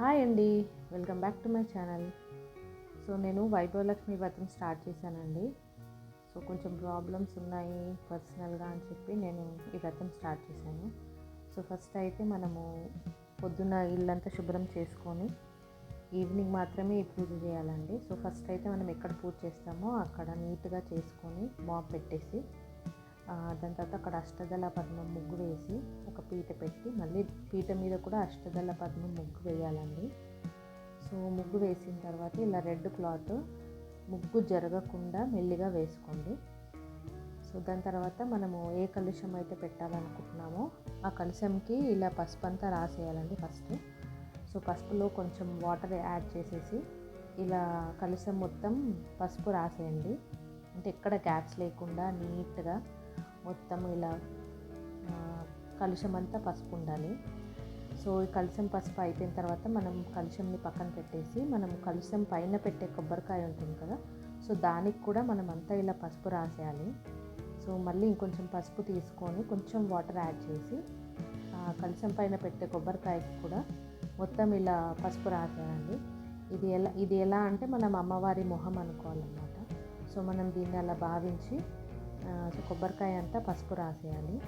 Hi అండి welcome back to my channel. So నేను వైభవలక్ష్మి వ్రతం స్టార్ట్ చేశానండి. సో కొంచెం ప్రాబ్లమ్స్ ఉన్నాయి పర్సనల్గా అని చెప్పి నేను ఈ వ్రతం స్టార్ట్ చేశాను. సో ఫస్ట్ అయితే మనము పొద్దున్న ఇల్లంతా శుభ్రం చేసుకొని ఈవినింగ్ మాత్రమే ఈ పూజ చేయాలండి. సో ఫస్ట్ అయితే మనం ఎక్కడ పూజ చేస్తామో అక్కడ నీట్గా చేసుకొని మాప్ పెట్టేసి దాని తర్వాత అక్కడ అష్టదళ పద్మం ముగ్గు వేసి ఒక పీట పెట్టి మళ్ళీ పీట మీద కూడా అష్టదళ పద్మం ముగ్గు వేయాలండి. సో ముగ్గు వేసిన తర్వాత ఇలా రెడ్ క్లాత్ ముగ్గు జరగకుండా మెల్లిగా వేసుకోండి. సో దాని తర్వాత మనము ఏ కలుషం అయితే పెట్టాలనుకుంటున్నామో ఆ కలుషంకి ఇలా పసుపు అంతా రాసేయాలండి ఫస్ట్. సో పసుపులో కొంచెం వాటర్ యాడ్ చేసేసి ఇలా కలుషం మొత్తం పసుపు రాసేయండి. అంటే ఎక్కడ గ్యాప్స్ లేకుండా నీట్గా మొత్తం ఇలా కలుషం అంతా పసుపు ఉండాలి. సో ఈ కలుషం పసుపు అయిపోయిన తర్వాత మనం కలుషంని పక్కన పెట్టేసి మనం కలుషం పైన పెట్టే కొబ్బరికాయ ఉంటుంది కదా సో దానికి కూడా మనం అంతా ఇలా పసుపు రాసేయాలి. సో మళ్ళీ ఇంకొంచెం పసుపు తీసుకొని కొంచెం వాటర్ యాడ్ చేసి కలుషం పైన పెట్టే కొబ్బరికాయకి కూడా మొత్తం ఇలా పసుపు రాసేయాలి. ఇది ఎలా ఇది ఎలా అంటే మనం అమ్మవారి మొహం అనుకోవాలన్నమాట. సో మనం దీన్ని అలా భావించి కొబ్బరికాయ అంతా పసుపు రాసేయాలి.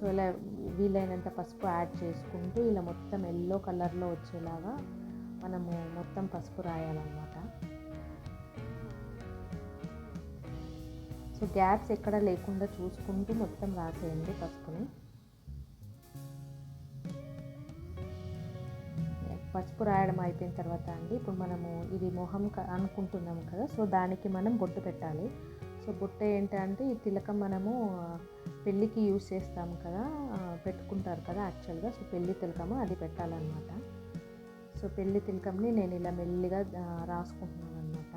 సో ఇలా వీలైనంత పసుపు యాడ్ చేసుకుంటూ ఇలా మొత్తం ఎల్లో కలర్లో వచ్చేలాగా మనము మొత్తం పసుపు రాయాలన్నమాట. సో గ్యాప్స్ ఎక్కడ లేకుండా చూసుకుంటూ మొత్తం రాసేయండి పసుపుని. పసుపు రాయడం అయిపోయిన తర్వాత అండి ఇప్పుడు మనము ఇది మొహం అనుకుంటున్నాము అనుకుంటున్నాం కదా సో దానికి మనం బొట్టు పెట్టాలి. సో బొట్టు ఏంటంటే ఈ తిలకం మనము పెళ్ళికి యూజ్ చేస్తాం కదా పెట్టుకుంటారు కదా యాక్చువల్గా సో పెళ్ళి తిలకము అది పెట్టాలన్నమాట. సో పెళ్ళి తిలకంని నేను ఇలా మెల్లిగా రాసుకుంటున్నాను అనమాట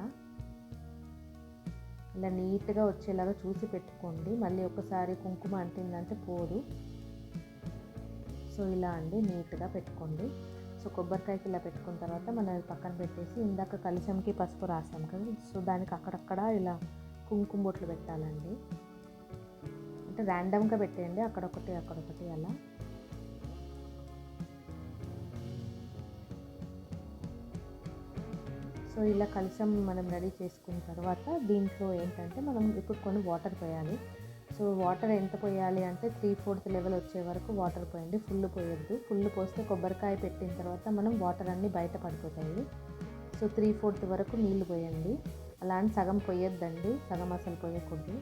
ఇలా నీట్గా వచ్చేలాగా చూసి పెట్టుకోండి. మళ్ళీ ఒకసారి కుంకుమ అంటిందంటే పోదు. సో ఇలా అండి నీట్గా పెట్టుకోండి. సో కొబ్బరికాయకి ఇలా పెట్టుకున్న తర్వాత మనం అది పక్కన పెట్టేసి ఇందాక కలిసంకి పసుపు రాసాం కదా సో దానికి అక్కడక్కడ ఇలా కుంకుమ బొట్లు పెట్టాలండి. అంటే ర్యాండమ్గా పెట్టేయండి అక్కడొకటి అక్కడొకటి అలా. సో ఇలా కలిసం మనం రెడీ చేసుకున్న తర్వాత దీంట్లో ఏంటంటే మనం ఇప్పుడు కొన్ని వాటర్ పోయాలి. సో వాటర్ ఎంత పోయాలి అంటే త్రీ ఫోర్త్ లెవెల్ వచ్చే వరకు వాటర్ పోయండి ఫుల్ పోయొద్దు. ఫుల్ పోస్తే కొబ్బరికాయ పెట్టిన తర్వాత మనం వాటర్ అన్నీ బయట పడిపోతాయి. సో త్రీ ఫోర్త్ వరకు నీళ్ళు పోయండి. అలా అని సగం పోయొద్దండి సగం అసలు పోయకూడదు.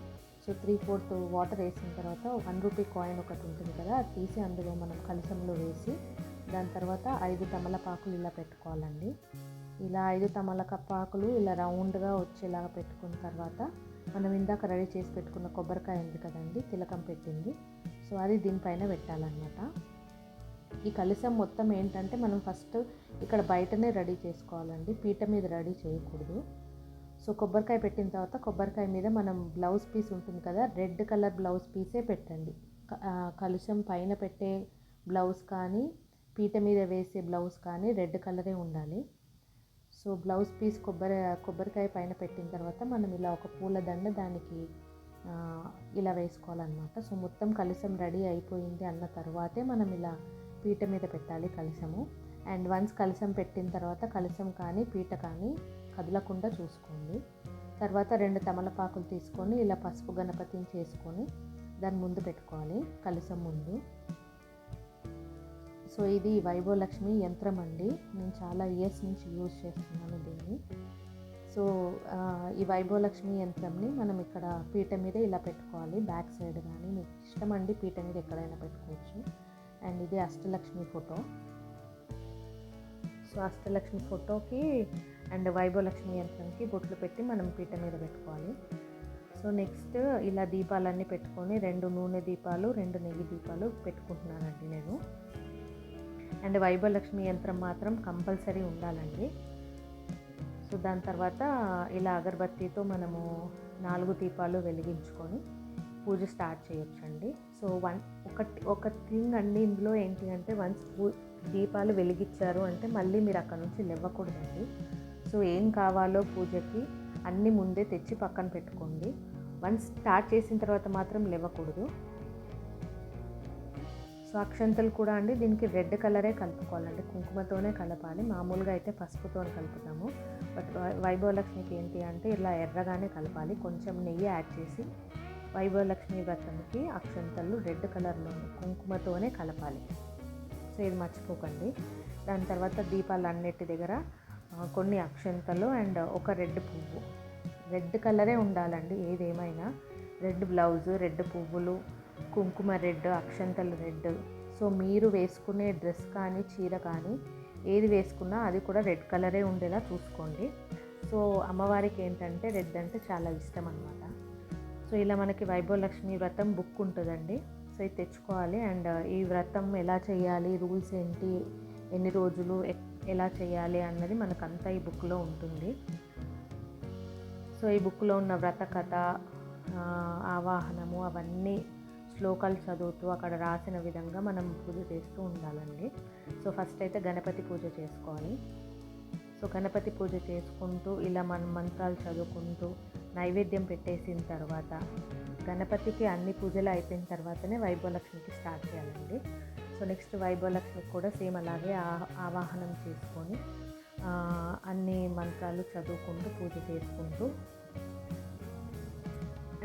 సో త్రీ ఫోర్త్ వాటర్ వేసిన తర్వాత వన్ రూపీ కాయిన్ ఒకటి ఉంటుంది కదా అది తీసి అందులో మనం కలసంలో వేసి దాని తర్వాత ఐదు తమలపాకులు ఇలా పెట్టుకోవాలండి. ఇలా ఐదు తమలపాకులు ఇలా రౌండ్గా వచ్చేలాగా పెట్టుకున్న తర్వాత మనం ఇందాక రెడీ చేసి పెట్టుకున్న కొబ్బరికాయ ఉంది కదండి తిలకం పెట్టింది. సో అది దీనిపైన పెట్టాలన్నమాట. ఈ కలిసం మొత్తం ఏంటంటే మనం ఫస్ట్ ఇక్కడ బయటనే రెడీ చేసుకోవాలండి. పీట మీద రెడీ చేయకూడదు. సో కొబ్బరికాయ పెట్టిన తర్వాత కొబ్బరికాయ మీద మనం బ్లౌజ్ పీస్ ఉంటుంది కదా రెడ్ కలర్ బ్లౌజ్ పీసే పెట్టండి. కలుషం పైన పెట్టే బ్లౌజ్ కానీ పీట మీద వేసే బ్లౌజ్ కానీ రెడ్ కలరే ఉండాలి. సో బ్లౌజ్ పీస్ కొబ్బరి కొబ్బరికాయ పైన పెట్టిన తర్వాత మనం ఇలా ఒక పూలదండ దానికి ఇలా వేసుకోవాలన్నమాట. సో మొత్తం కలసం రెడీ అయిపోయింది అన్న తర్వాతే మనం ఇలా పీట మీద పెట్టాలి కలసము అండ్ వన్స్ కలసం పెట్టిన తర్వాత కలసం కానీ పీట కానీ కదలకుండా చూసుకోండి. తర్వాత రెండు తమలపాకులు తీసుకొని ఇలా పసుపు గణపతిని చేసుకొని దాని ముందు పెట్టుకోవాలి కలసం ముందు. సో ఇది వైభవలక్ష్మి యంత్రం అండి. నేను చాలా ఇయర్స్ నుంచి యూజ్ చేస్తున్నాను దీన్ని. సో ఈ వైభవలక్ష్మి యంత్రంని మనం ఇక్కడ పీట మీద ఇలా పెట్టుకోవాలి. బ్యాక్ సైడ్ కానీ మీకు ఇష్టం అండి పీట మీద ఎక్కడైనా పెట్టుకోవచ్చు. అండ్ ఇది అష్టలక్ష్మి ఫోటో. సో అష్టలక్ష్మి ఫోటోకి అండ్ వైభవలక్ష్మి యంత్రంకి బొట్లు పెట్టి మనం పీట మీద పెట్టుకోవాలి. సో నెక్స్ట్ ఇలా దీపాలన్నీ పెట్టుకొని రెండు నూనె దీపాలు రెండు నెయ్యి దీపాలు పెట్టుకుంటున్నానండి నేను. అండ్ వైభవలక్ష్మి యంత్రం మాత్రం కంపల్సరీ ఉండాలండి. సో దాని తర్వాత ఇలా అగరబత్తితో మనము నాలుగు దీపాలు వెలిగించుకొని పూజ స్టార్ట్ చేయొచ్చండి. సో వన్ ఒకటి ఒక థింగ్ అండి ఇందులో ఏంటి అంటే వన్స్ పూ దీపాలు వెలిగించారు అంటే మళ్ళీ మీరు అక్కడ నుంచి లేవకూడదండి. సో ఏం కావాలో పూజకి అన్నీ ముందే తెచ్చి పక్కన పెట్టుకోండి. వన్స్ స్టార్ట్ చేసిన తర్వాత మాత్రం లేవకూడదు. సో అక్షంతలు కూడా అండి. దీనికి రెడ్ కలరే కలుపుకోవాలండి. కుంకుమతోనే కలపాలి. మామూలుగా అయితే పసుపుతో కలుపుతాము. బట్ వైభవలక్ష్మికి ఏంటి అంటే ఇలా ఎర్రగానే కలపాలి. కొంచెం నెయ్యి యాడ్ చేసి వైభవలక్ష్మి వ్రతంకి అక్షంతలు రెడ్ కలర్లో కుంకుమతోనే కలపాలి. సో ఇది మర్చిపోకండి. దాని తర్వాత దీపాలన్నిటి దగ్గర కొన్ని అక్షంతలు అండ్ ఒక రెడ్ పువ్వు. రెడ్ కలరే ఉండాలండి. ఏదేమైనా రెడ్ బ్లౌజ్ రెడ్ పువ్వులు కుంకుమ రెడ్ అక్షంతలు రెడ్ సో మీరు వేసుకునే డ్రెస్ కానీ చీర కానీ ఏది వేసుకున్నా అది కూడా రెడ్ కలరే ఉండేలా చూసుకోండి. సో అమ్మవారికి ఏంటంటే రెడ్ అంటే చాలా ఇష్టం అనమాట సో ఇలా మనకి వైభవలక్ష్మి వ్రతం బుక్ ఉంటుందండి. సో ఇది తెచ్చుకోవాలి. అండ్ ఈ వ్రతం ఎలా చేయాలి రూల్స్ ఏంటి ఎన్ని రోజులు ఎ- ఎలా చేయాలి అన్నది మనకంతా ఈ బుక్లో ఉంటుంది. సో ఈ బుక్లో ఉన్న వ్రత కథ ఆవాహనము అవన్నీ శ్లోకాలు చదువుతూ అక్కడ రాసిన విధంగా మనం పూజ చేస్తూ ఉండాలండి. సో ఫస్ట్ అయితే గణపతి పూజ చేసుకోవాలి. సో గణపతి పూజ చేసుకుంటూ ఇలా మనం మంత్రాలు చదువుకుంటూ నైవేద్యం పెట్టేసిన తర్వాత గణపతికి అన్ని పూజలు అయిపోయిన తర్వాతనే వైభవలక్ష్మికి స్టార్ట్ చేయాలండి. సో నెక్స్ట్ వైభవలక్ష్మికి కూడా సేమ్ అలాగే ఆ- ఆవాహనం చేసుకొని అన్ని మంత్రాలు చదువుకుంటూ పూజ చేసుకుంటూ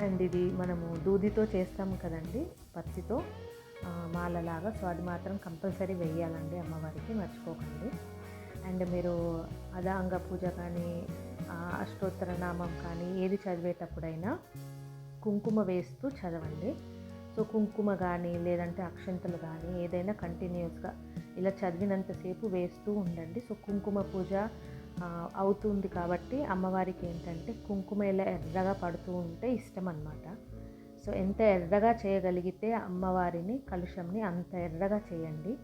అండ్ ఇది మనము దూదితో చేస్తాము కదండి పత్తితో. మాలలాగా సో అది మాత్రం కంపల్సరీ వేయాలండి అమ్మవారికి మర్చిపోకండి. అండ్ మీరు అదాంగ పూజ కానీ అష్టోత్తర నామం కానీ ఏది చదివేటప్పుడైనా కుంకుమ వేస్తూ చదవండి. సో కుంకుమ కానీ లేదంటే అక్షంతలు కానీ ఏదైనా కంటిన్యూస్గా ఇలా చదివినంతసేపు వేస్తూ ఉండండి. సో కుంకుమ పూజ అవుతుంది కాబట్టి అమ్మవారికి ఏంటంటే కుంకుమ ఇలా ఎర్రగా పడుతూ ఉంటే ఇష్టం అన్నమాట. సో ఎంత ఎర్రగా చేయగలిగితే అమ్మవారిని కలుషంని అంత ఎర్రగా చేయండి.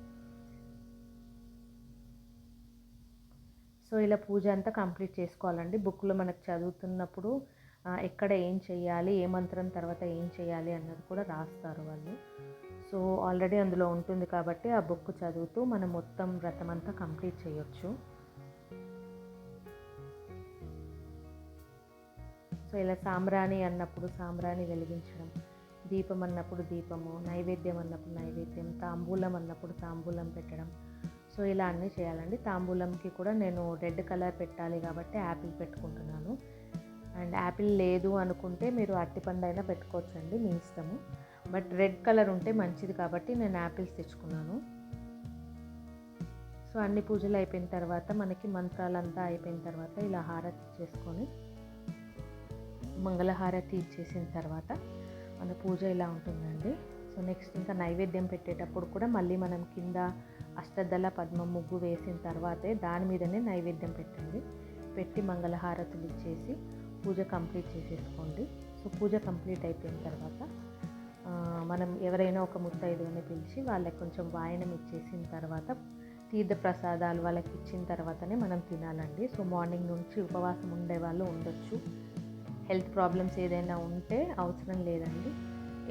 సో ఇలా పూజ అంతా కంప్లీట్ చేసుకోవాలండి. బుక్లో మనకు చదువుతున్నప్పుడు ఎక్కడ ఏం చేయాలి ఏ మంత్రం తర్వాత ఏం చేయాలి అన్నది కూడా రాస్తారు వాళ్ళు. సో ఆల్రెడీ అందులో ఉంటుంది కాబట్టి ఆ బుక్ చదువుతూ మనం మొత్తం వ్రతం అంతా కంప్లీట్ చేయొచ్చు. సో ఇలా సాంబ్రాణి అన్నప్పుడు సాంబ్రాణి వెలిగించడం దీపం అన్నప్పుడు దీపము నైవేద్యం అన్నప్పుడు నైవేద్యం తాంబూలం అన్నప్పుడు తాంబూలం పెట్టడం. సో ఇలా అన్నీ చేయాలండి. తాంబూలంకి కూడా నేను రెడ్ కలర్ పెట్టాలి కాబట్టి యాపిల్ పెట్టుకుంటున్నాను. అండ్ యాపిల్ లేదు అనుకుంటే మీరు అరటిపండు అయినా పెట్టుకోవచ్చండి మీ ఇష్టము. బట్ రెడ్ కలర్ ఉంటే మంచిది కాబట్టి నేను యాపిల్స్ తెచ్చుకున్నాను. సో అన్ని పూజలు అయిపోయిన తర్వాత మనకి మంత్రాలంతా అయిపోయిన తర్వాత ఇలా హారతి చేసుకొని మంగళహారతి ఇచ్చేసిన తర్వాత మన పూజ ఇలా ఉంటుందండి. సో నెక్స్ట్ ఇంకా నైవేద్యం పెట్టేటప్పుడు కూడా మళ్ళీ మనం కింద అష్టదళ పద్మ ముగ్గు వేసిన తర్వాతే దాని మీదనే నైవేద్యం పెట్టండి. పెట్టి మంగళహారతులు ఇచ్చేసి పూజ కంప్లీట్ చేసేసుకోండి. సో పూజ కంప్లీట్ అయిపోయిన తర్వాత మనం ఎవరైనా ఒక ముత్తైదుని పిలిచి వాళ్ళకి కొంచెం వాయనం ఇచ్చేసిన తర్వాత తీర్థ ప్రసాదాలు వాళ్ళకి ఇచ్చిన తర్వాతనే మనం తినాలండి. సో మార్నింగ్ నుంచి ఉపవాసం ఉండే వాళ్ళు ఉండొచ్చు. హెల్త్ ప్రాబ్లమ్స్ ఏదైనా ఉంటే అవసరం లేదండి.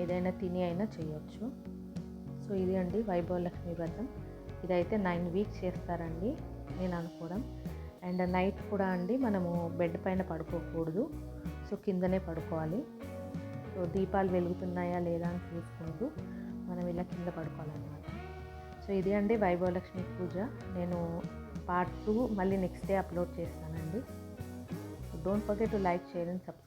ఏదైనా తిని అయినా చేయొచ్చు. సో ఇది అండి వైభవలక్ష్మి వ్రతం. ఇదైతే నైన్ వీక్స్ చేస్తారండి నేను అనుకోవడం. అండ్ నైట్ కూడా అండి మనము బెడ్ పైన పడుకోకూడదు. సో కిందనే పడుకోవాలి. సో దీపాలు వెలుగుతున్నాయా లేదా అని చూసుకుంటూ మనం ఇలా కింద పడుకోవాలన్నమాట. సో ఇది అండి వైభవలక్ష్మి పూజ. నేను పార్ట్ టూ మళ్ళీ నెక్స్ట్ డే అప్లోడ్ చేస్తానండి. Don't forget to like share and subscribe